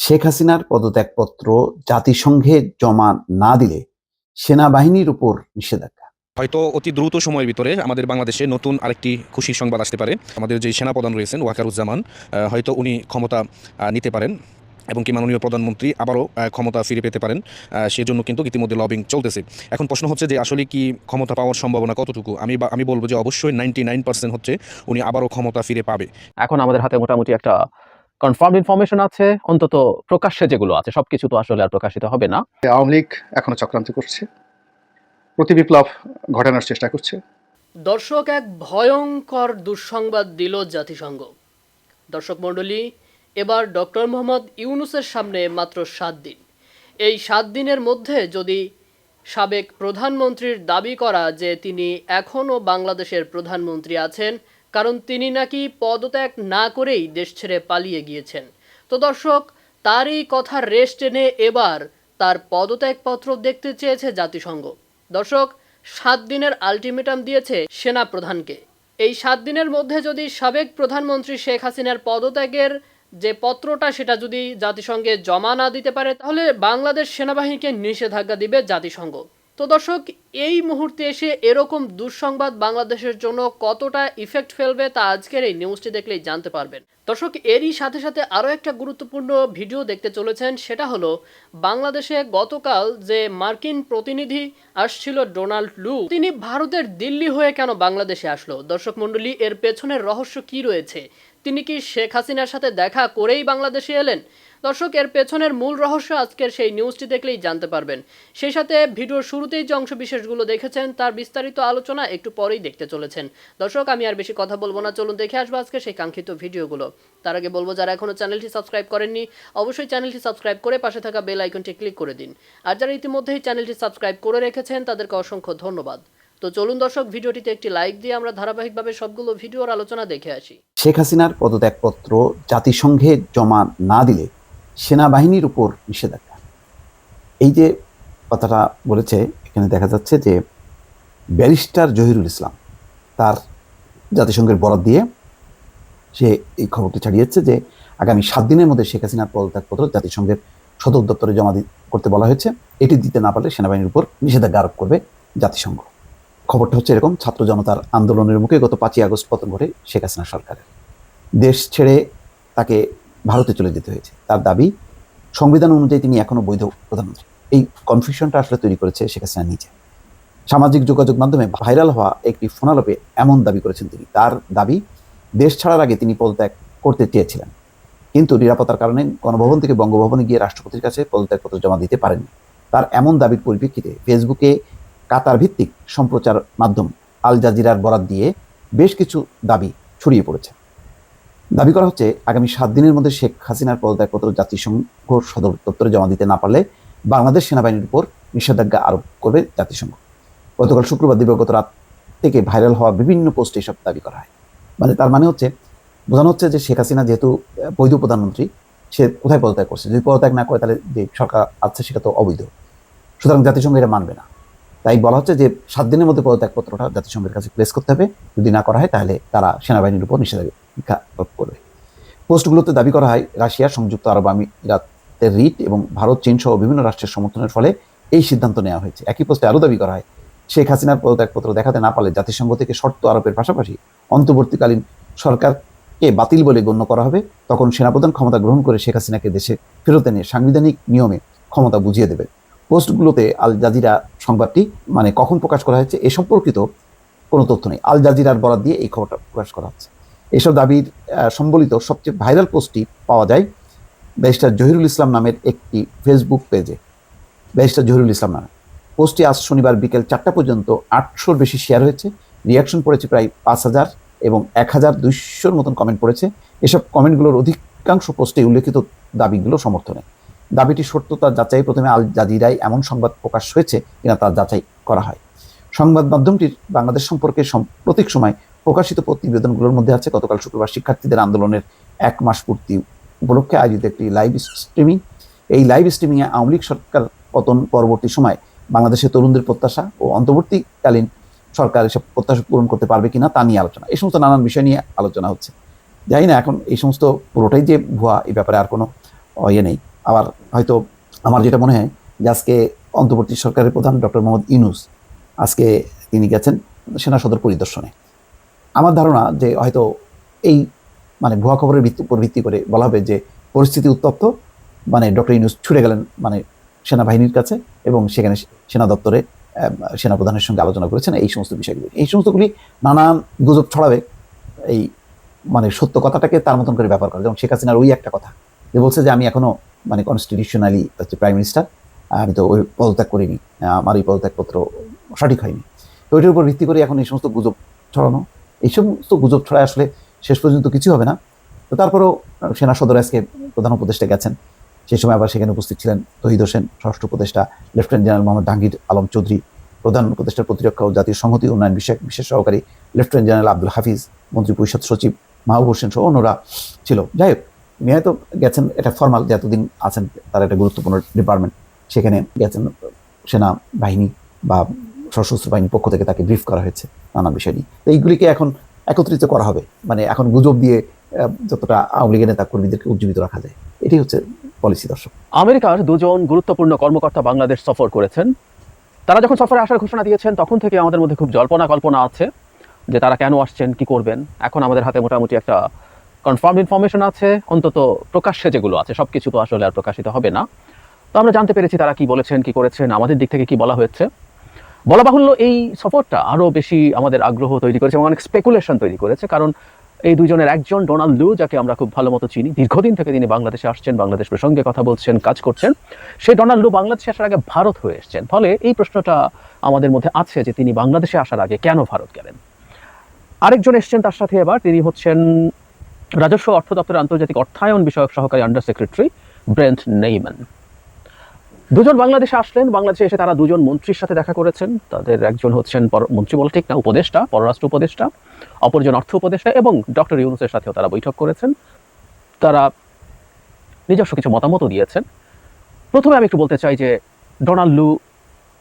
শেখ হাসিনার পদত্যাগপত্র জাতিসংঘে জমা না দিলে সেনাবাহিনীর উপর নিষেধাজ্ঞা। হয়তো অতি দ্রুত সময়ের ভিতরে আমাদের বাংলাদেশে নতুন আরেকটি খুশির সংবাদ আসতে পারে। আমাদের যে সেনাপ্রধান রয়েছেন ওয়াকারুজ্জামান হয়তো উনি ক্ষমতা নিতে পারেন এবং কি মাননীয় প্রধানমন্ত্রী আবারও ক্ষমতা ফিরে পেতে পারেন আহ, সেজন্য কিন্তু ইতিমধ্যে লবিং চলতেছে। এখন প্রশ্ন হচ্ছে যে আসলে কি ক্ষমতা পাওয়ার সম্ভাবনা কতটুকু? আমি বা- আমি বলব যে অবশ্যই নাইনটি নাইন পার্সেন্ট হচ্ছে উনি আবারও ক্ষমতা ফিরে পাবে। এখন আমাদের হাতে মোটামুটি একটা কনফার্ম ইনফরমেশন আছে অন্তত প্রকাশ্যে যেগুলো আছে সবকিছু তো আসলে আর প্রকাশিত হবে না। আওয়ামী লীগ এখনও চক্রান্ত করছে। প্রতি বিপ্লব ঘটানোর চেষ্টা করছে। দর্শক এক ভয়ঙ্কর দুঃসংবাদ দিল জাতিসংঘ। দর্শক মণ্ডলী এবার ডক্টর মোহাম্মদ ইউনুসের সামনে মাত্র সাত দিন। এই সাত দিনের মধ্যে যদি সাবেক প্রধানমন্ত্রীর দাবি করা যে তিনি এখনও বাংলাদেশের প্রধানমন্ত্রী আছেন কারণ তিনি নাকি পদত্যাগ না করেই দেশ ছেড়ে পালিয়ে গিয়েছেন। তো দর্শক তারই কথার রেস্ট টেনে এবার তার পদত্যাগপত্র দেখতে চেয়েছে জাতিসংঘ। দর্শক, সাত দিনের আলটিমেটাম দিয়েছে সেনা প্রধানকে এই সাত দিনের মধ্যে যদি সাবেক প্রধানমন্ত্রী শেখ হাসিনার পদত্যাগের যে পত্রটা, সেটা যদি জাতিসংঘে জমা না দিতে পারে, তাহলে বাংলাদেশ সেনাবাহিনীকে নিষেধাজ্ঞা দিবে জাতিসংঘ। তো দর্শক, এই মুহূর্তে এসে এরকম দুঃসংবাদ বাংলাদেশের জন্য কতটা ইফেক্ট ফেলবে তা আজকের এই নিউজটি দেখলেই জানতে পারবেন। দর্শক, এরই সাথে সাথে আরও একটা গুরুত্বপূর্ণ ভিডিও দেখতে চলেছেন, সেটা হলো বাংলাদেশে গতকাল যে মার্কিন প্রতিনিধি আসছিল ডোনাল্ড লু, তিনি ভারতের দিল্লি হয়ে কেন বাংলাদেশে আসলো? দর্শক মণ্ডলী, এর পেছনের রহস্য কি রয়েছে? তিনি কি শেখ হাসিনার সাথে দেখা করেই বাংলাদেশে এলেন? দর্শক, এর পেছনের মূল রহস্য আজকের সেই নিউজটি দেখলেই জানতে পারবেন। সেই সাথে ভিডিওর শুরুতেই যে অংশ বিশেষগুলো দেখেছেন, তার বিস্তারিত আলোচনা একটু পরেই দেখতে চলেছেন। দর্শক, আমি আর বেশি কথা বলব না। চলুন দেখে আসব আজকে সেই কাঙ্ক্ষিত ভিডিওগুলো। তার আগে বলব, যারা এখনও চ্যানেলটি সাবস্ক্রাইব করেননি, অবশ্যই চ্যানেলটি সাবস্ক্রাইব করে পাশে থাকা বেল আইকনটি ক্লিক করে দিন। আর যারা ইতিমধ্যেই চ্যানেলটি সাবস্ক্রাইব করে রেখেছেন, তাদেরকে অসংখ্য ধন্যবাদ। তো চলুন দর্শক, ভিডিওটিতে একটি লাইক দিয়ে আমরা ধারাবাহিকভাবে সবগুলো ভিডিওর আলোচনা দেখে আসি। শেখ হাসিনার পদত্যাগপত্র জাতিসংঘে জমা না দিলে সেনাবাহিনীর উপর নিষেধাজ্ঞা। এই যে কথাটা বলেছে, এখানে দেখা যাচ্ছে যে ব্যারিস্টার জহিরুল ইসলাম, তার জাতিসংঘের বরাদ দিয়ে সে এই খবরটি ছাড়িয়েছে যে আগামী সাত দিনের মধ্যে শেখ হাসিনার পদত্যাগপত্র জাতিসংঘের সদর দপ্তরে জমা করতে বলা হয়েছে। এটি দিতে না পারলে সেনাবাহিনীর উপর নিষেধাজ্ঞা আরোপ করবে জাতিসংঘ। খবরটা হচ্ছে এরকম, ছাত্র জনতার আন্দোলনের মুখে গত পাঁচই আগস্ট পতন ঘটে শেখ হাসিনা সরকারের। দেশ ছেড়ে তাকে ভারতে চলে যেতে হয়েছে। তার দাবি, সংবিধান অনুযায়ী তিনি এখনও বৈধ প্রধানমন্ত্রী। এই কনফিউশনটা আসলে তৈরি করেছে শেখ হাসিনা নিজে। সামাজিক যোগাযোগ মাধ্যমে ভাইরাল হওয়া একটি ফোনালোপে এমন দাবি করেছেন তিনি। তার দাবি, দেশ ছাড়ার আগে তিনি পদত্যাগ করতে চেয়েছিলেন। কিন্তু নিরাপত্তার কারণে গণভবন থেকে বঙ্গভবনে গিয়ে রাষ্ট্রপতির কাছে পদত্যাগপত্র জমা দিতে পারেননি। তার এমন দাবির পরিপ্রেক্ষিতে ফেসবুকে কাতার ভিত্তিক সম্প্রচার মাধ্যম আল জাজিরার বরাত দিয়ে বেশ কিছু দাবি ছড়িয়ে পড়েছে। দাবি করা হচ্ছে, আগামী সাত দিনের মধ্যে শেখ হাসিনার পদত্যাগপত্র জাতিসংঘ সদর দপ্তরে জমা দিতে না পারলে বাংলাদেশ সেনাবাহিনীর উপর নিষেধাজ্ঞা আরোপ করবে জাতিসংঘ। গতকাল শুক্রবার দিবাগত রাত থেকে ভাইরাল হওয়া বিভিন্ন পোস্টে এসব দাবি করা হয়। মানে তার মানে হচ্ছে, বোঝানো হচ্ছে যে শেখ হাসিনা যেহেতু বৈধ প্রধানমন্ত্রী, সে কোথায় পদত্যাগ করছে? যদি পদত্যাগ না করে তাহলে যে সরকার আছে সেটা তো অবৈধ। সুতরাং জাতিসংঘ এটা মানবে না। তাই বলা হচ্ছে যে সাত দিনের মধ্যে পদত্যাগপত্রটা জাতিসংঘের কাছে প্লেস করতে হবে। যদি না করা হয় তাহলে তারা সেনাবাহিনীর উপর নিষেধাজ্ঞা আরোপ করবে পোস্টগুলোতে দাবি করা হয়, রাশিয়া, সংযুক্ত আরব আমিরাতের রিট এবং ভারত চীন সহ বিভিন্ন রাষ্ট্রের সমর্থনের ফলে এই সিদ্ধান্ত নেওয়া হয়েছে। একই পোস্টে আরও দাবি করা হয়, শেখ হাসিনার পদত্যাগপত্র দেখাতে না পারলে জাতিসংঘ থেকে শর্ত আরোপের পাশাপাশি অন্তর্বর্তীকালীন সরকারকে বাতিল বলে গণ্য করা হবে। তখন সেনাপ্রধান ক্ষমতা গ্রহণ করে শেখ হাসিনাকে দেশে ফেরত এনে সাংবিধানিক নিয়মে ক্ষমতা বুঝিয়ে দেবে। পোস্টগুলোতে আল জাজিরা সংবাদটি মানে কখন প্রকাশ করা হয়েছে, এ সম্পর্কিত কোনো তথ্য নেই। আল জাজিরার বরাদ দিয়ে এই খবরটা প্রকাশ করা হচ্ছে। এসব দাবির সম্বলিত সবচেয়ে ভাইরাল পোস্টটি পাওয়া যায় ব্যারিস্টার জহিরুল ইসলাম নামের একটি ফেসবুক পেজে। ব্যারিস্টার জহিরুল ইসলাম নামে। পোস্টটি আজ শনিবার বিকেল চারটা পর্যন্ত আটশোর বেশি শেয়ার হয়েছে। রিয়াকশন পড়েছে প্রায় পাঁচ হাজার এবং এক হাজার দুইশোর মতন কমেন্ট পড়েছে। এসব কমেন্টগুলোর অধিকাংশ পোস্টে উল্লেখিত দাবিগুলো সমর্থনে। দাবিটি সত্যতা যাচাই প্রথমে আল জাজিরায় এমন সংবাদ প্রকাশ হয়েছে কিনা তা যাচাই করা হয়। সংবাদ মাধ্যমটির বাংলাদেশ সম্পর্কে সাম্প্রতিক সময় প্রকাশিত প্রতিবেদনগুলোর মধ্যে আছে, গতকাল শুক্রবার শিক্ষার্থীদের আন্দোলনের এক মাস পূর্তি উপলক্ষে আয়োজিত একটি লাইভ স্ট্রিমিং এই লাইভ স্ট্রিমিংয়ে আওয়ামী লীগ সরকার পতন পরবর্তী সময় বাংলাদেশের তরুণদের প্রত্যাশা ও অন্তর্বর্তীকালীন সরকার এসব প্রত্যাশা পূরণ করতে পারবে কিনা তা নিয়ে আলোচনা। এই সমস্ত নানান বিষয় নিয়ে আলোচনা হচ্ছে। জানি না এখন এই সমস্ত পুরোটাই যে ভুয়া, এই ব্যাপারে আর কোনো ইয়ে নেই। আবার হয়তো আমার যেটা মনে হয় যে আজকে অন্তর্বর্তী সরকারের প্রধান ডক্টর মোহাম্মদ ইউনুস, আজকে তিনি গেছেন সেনা সদর পরিদর্শনে। আমার ধারণা যে হয়তো এই মানে ভুয়া খবরের উপর ভিত্তি করে বলা হবে যে পরিস্থিতি উত্তপ্ত মানে ডক্টর ইউনুস ছুটে গেলেন মানে সেনাবাহিনীর কাছে এবং সেখানে সেনা দপ্তরে সেনাপ্রধানের সঙ্গে আলোচনা করেছেন এই সমস্ত বিষয়গুলি। এই সমস্তগুলি নানান গুজব ছড়াবে এই মানে সত্য কথাটাকে তার মতন করে ব্যাপার করে। যেমন শেখ হাসিনার ওই একটা কথা যে বলছে যে আমি এখনও মানে কনস্টিটিউশনালি হচ্ছে প্রাইম মিনিস্টার আমি তো ওই পদত্যাগ করিনি আমার এই পদত্যাগপত্র সঠিক হয়নি। তো ওইটার উপর ভিত্তি করে এখন এই সমস্ত গুজব ছড়ানো এই সমস্ত গুজব ছড়ায় আসলে শেষ পর্যন্ত কিছু হবে না। তো তারপরেও সেনা সদর আজকে প্রধান উপদেষ্টা গেছেন। সেই সময় আবার সেখানে উপস্থিত ছিলেন তহিদ হোসেন স্বরাষ্ট্র উপদেষ্টা, লেফটেন্যান্ট জেনারেল মোহাম্মদ জাহাঙ্গীর আলম চৌধুরী, প্রধান উপদেষ্টার প্রতিরক্ষা ও জাতীয় সংহতি উন্নয়ন বিষয়ক বিশেষ সহকারী লেফটেন্যান্ট জেনারেল আব্দুল হাফিজ, মন্ত্রী পরিষদ সচিব মাহবুব হোসেন সহ অন্যরা ছিল। যাই হোক উনি হয়তো গেছেন, এটা ফর্মাল যে এতদিন আছেন, তার একটা গুরুত্বপূর্ণ ডিপার্টমেন্ট সেখানে গেছেন সেনা বাহিনী বা সশস্ত্র বাহিনীর পক্ষ থেকে তাকে ব্রিফ করা হয়েছে নানা বিষয় নিয়ে। তো এইগুলিকে এখন একত্রিত করা হবে। মানে এখন গুজব দিয়ে যতটা আওয়ামী লীগের নেতা কর্মীদেরকে উজ্জীবিত রাখা যায় এটি হচ্ছে পলিসি দর্শক। আমেরিকার দুজন গুরুত্বপূর্ণ কর্মকর্তা বাংলাদেশ সফর করেছেন। তারা যখন সফরে আসার ঘোষণা দিয়েছেন, তখন থেকে আমাদের মধ্যে খুব জল্পনা কল্পনা আছে যে তারা কেন আসছেন, কি করবেন। এখন আমাদের হাতে মোটামুটি একটা কনফার্ম ইনফরমেশন আছে, অন্তত প্রকাশ্যে যেগুলো আছে সব কিছু তো আসলে আর প্রকাশিত হবে না। তো আমরা জানতে পেরেছি তারা কি বলেছেন, কি করেছেন, আমাদের দিক থেকে কি বলা হয়েছে। বলা বাহুল্য এই সফরটা আরও বেশি আমাদের আগ্রহ তৈরি করেছে এবং অনেক স্পেকুলেশন তৈরি করেছে। কারণ এই দুজনের একজন ডোনাল্ড লু, যাকে আমরা খুব ভালো মতো চিনি, দীর্ঘদিন থেকে তিনি বাংলাদেশে আসছেন, বাংলাদেশ প্রসঙ্গে কথা বলছেন, কাজ করছেন সেই ডোনাল্ড লু বাংলাদেশে আসার আগে ভারত হয়ে এসেছেন। ফলে এই প্রশ্নটা আমাদের মধ্যে আছে যে তিনি বাংলাদেশে আসার আগে কেন ভারত গেলেন? আরেকজন এসছেন তার সাথে এবার, তিনি হচ্ছেন রাজস্ব অর্থ দপ্তরের আন্তর্জাতিক অর্থায়ন বিষয়ক সহকারী আন্ডার সেক্রেটারি ব্রেন্ট নেইম্যান দুজন বাংলাদেশে আসলেন, বাংলাদেশে এসে তারা দুজন মন্ত্রীর সাথে দেখা করেছেন। তাদের একজন হচ্ছেন মন্ত্রী বলে ঠিক না, উপদেষ্টা, পররাষ্ট্র উপদেষ্টা, অপরজন অর্থ উপদেষ্টা এবং ডক্টর ইউনুসের সাথেও তারা বৈঠক করেছেন। তারা নিজস্ব কিছু মতামতও দিয়েছেন। প্রথমে আমি একটু বলতে চাই যে ডোনাল্ড লু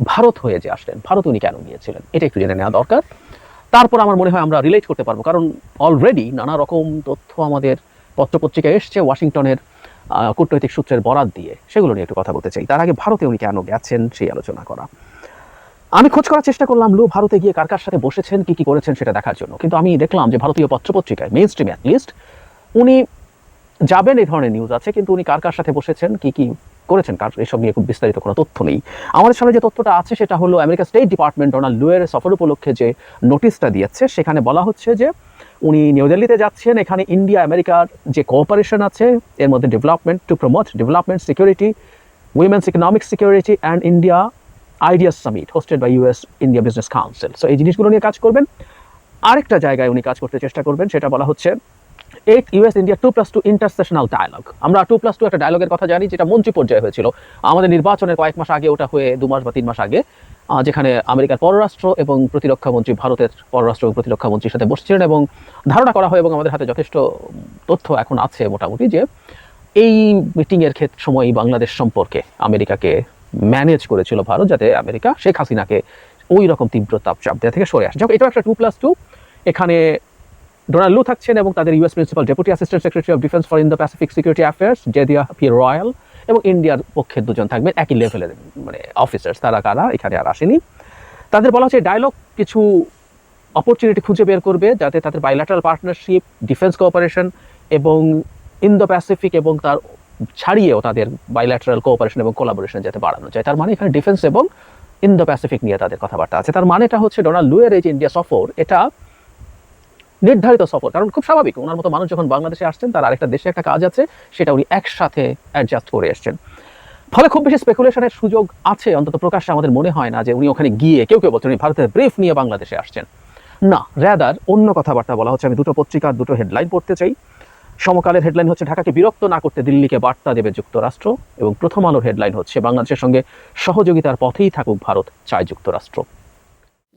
ভারত হয়ে যে আসলেন, ভারত উনি কেন গিয়েছিলেন? এটা একটু জেনে নেওয়া দরকার। তারপর আমার মনে হয় আমরা রিলেট করতে পারব, কারণ অলরেডি নানা রকম তথ্য আমাদের পত্রপত্রিকায় এসছে, ওয়াশিংটনের কূটনৈতিক সূত্রের বরাত দিয়ে। সেগুলো নিয়ে একটু কথা বলতে চাই। তার আগে ভারতে উনি কেন গেছেন সেই আলোচনা করা। আমি খোঁজ করার চেষ্টা করলাম, লু ভারতে গিয়ে কার কার সাথে বসেছেন, কি কি করেছেন সেটা দেখার জন্য। কিন্তু আমি দেখলাম যে ভারতীয় পত্রপত্রিকায় মেইন স্ট্রিমে অ্যাটলিস্ট উনি যাবেন এই ধরনের নিউজ আছে, কিন্তু উনি কার কার সাথে বসেছেন, কি কি করেছেন, কার এসব নিয়ে খুব বিস্তারিত কোনো তথ্য নেই। আমাদের সামনে যে তথ্যটা আছে, সেটা হলো আমেরিকা স্টেট ডিপার্টমেন্ট ডোনাল্ড লুয়ের সফর উপলক্ষে যে নোটিশটা দিয়েছে, সেখানে বলা হচ্ছে যে উনি নিউ দিল্লিতে যাচ্ছেন, এখানে ইন্ডিয়া, আমেরিকার যে কোঅপারেশন আছে, এর মধ্যে development to promote development security women's economic security and India ideas summit hosted by US India business council so এই জিনিসগুলো নিয়ে কাজ করবেন। আরেকটা জায়গায় উনি কাজ করতে চেষ্টা করবেন, সেটা বলা হচ্ছে eight US India two plus two intersessional dialogue আমরা টু প্লাস টু একটা ডায়ালগের কথা জানি, যেটা মন্ত্রী পর্যায়ে হয়েছিল। আমাদের নির্বাচনের কয়েক মাস আগে, ওটা হয়ে দু মাস বা তিন মাস আগে যেখানে আমেরিকার পররাষ্ট্র এবং প্রতিরক্ষা মন্ত্রী ভারতের পররাষ্ট্র এবং প্রতিরক্ষা মন্ত্রীর সাথে বসছিলেন এবং ধারণা করা হয় এবং আমাদের হাতে যথেষ্ট তথ্য এখন আছে মোটামুটি যে এই মিটিংয়ের ক্ষেত্রে সময় বাংলাদেশ সম্পর্কে আমেরিকাকে ম্যানেজ করেছিল ভারত যাতে আমেরিকা শেখ হাসিনাকে ওই রকম তীব্র তাপ চাপ দেওয়া থেকে সরে আসে। যাক, এটাও একটা টু প্লাস টু এখানে ডোনাল্ড লু থাকছেন এবং তাদের US principal deputy assistant secretary of defence for in the Pacific security affairs Jedidiah P Royal এবং ইন্ডিয়ার পক্ষের দুজন থাকবেন, একই লেভেলের মানে অফিসার্স তারা কারা, এখানে আর আসেনি। তাদের বলা হচ্ছে ডায়লগ কিছু অপরচুনিটি খুঁজে বের করবে যাতে তাদের বাইল্যাটারাল পার্টনারশিপ ডিফেন্স কোঅপারেশন এবং ইন্দো প্যাসিফিক এবং তার ছাড়িয়েও তাদের বাইল্যাটারাল কোঅপারেশন এবং কোলাবোরেশন যাতে বাড়ানো যায়। তার মানে এখানে ডিফেন্স এবং ইন্দো প্যাসিফিক নিয়ে তাদের কথাবার্তা আছে। তার মানেটা হচ্ছে ডোনাল্ড লুয়ের এই যে ইন্ডিয়া সফর এটা নির্ধারিত সফর। কারণ খুব স্বাভাবিক, ওনার মতো মানুষ যখন বাংলাদেশে আসছেন, তার আরেকটা দেশে একটা কাজ আছে, সেটা উনি একসাথে অ্যাডজাস্ট করে এসছেন। ফলে খুব বেশি স্পেকুলেশনের সুযোগ আছে, অন্তত প্রকাশ্যে আমাদের মনে হয় না যে উনি ওখানে গিয়ে, কেউ কেউ বলছেন উনি ভারতের ব্রিফ নিয়ে বাংলাদেশে আসছেন। না র্যাদার অন্য কথাবার্তা বলা হচ্ছে। আমি দুটো পত্রিকার দুটো হেডলাইন পড়তে চাই। সমকালের হেডলাইন হচ্ছে, ঢাকাকে বিরক্ত না করতে দিল্লিকে বার্তা দেবে যুক্তরাষ্ট্র। এবং প্রথম আলোর হেডলাইন হচ্ছে, বাংলাদেশের সঙ্গে সহযোগিতার পথেই থাকুক ভারত, চায় যুক্তরাষ্ট্র।